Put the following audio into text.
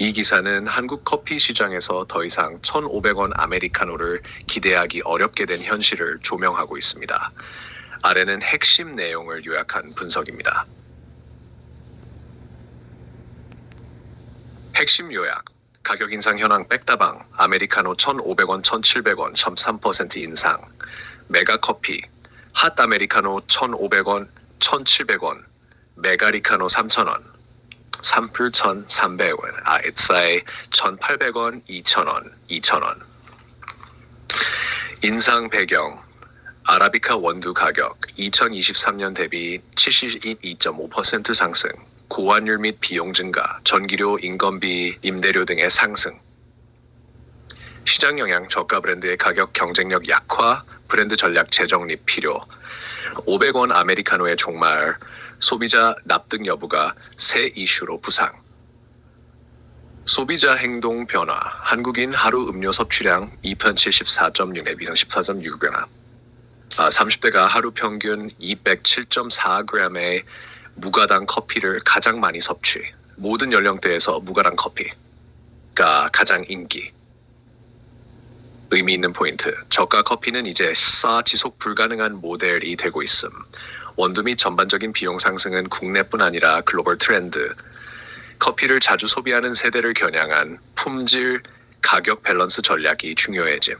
이 기사는 한국 커피 시장에서 더 이상 1,500원 아메리카노를 기대하기 어렵게 된 현실을 조명하고 있습니다. 아래는 핵심 내용을 요약한 분석입니다. 핵심 요약. 가격 인상 현황 백다방 아메리카노 1,500원, 1,700원 13% 인상. 메가 커피 핫 아메리카노 1,500원, 1,700원. 메가리카노 3,000원. 산불 1,300원. 아이사이 1,800원, 2,000원, 2,000원. 인상 배경 아라비카 원두 가격 2023년 대비 72.5% 상승, 고환율 및 비용 증가, 전기료, 인건비, 임대료 등의 상승. 시장 영향 저가 브랜드의 가격 경쟁력 약화, 브랜드 전략 재정립 필요. 500원 아메리카노의 종말, 소비자 납득 여부가 새 이슈로 부상. 소비자 행동 변화, 한국인 하루 음료 섭취량 2074.6 내비상 14.6g. 아, 30대가 하루 평균 207.4g의 무가당 커피를 가장 많이 섭취. 모든 연령대에서 무가당 커피가 가장 인기. 의미 있는 포인트. 저가 커피는 이제 싸 지속 불가능한 모델이 되고 있음. 원두 및 전반적인 비용 상승은 국내뿐 아니라 글로벌 트렌드. 커피를 자주 소비하는 세대를 겨냥한 품질 가격 밸런스 전략이 중요해짐.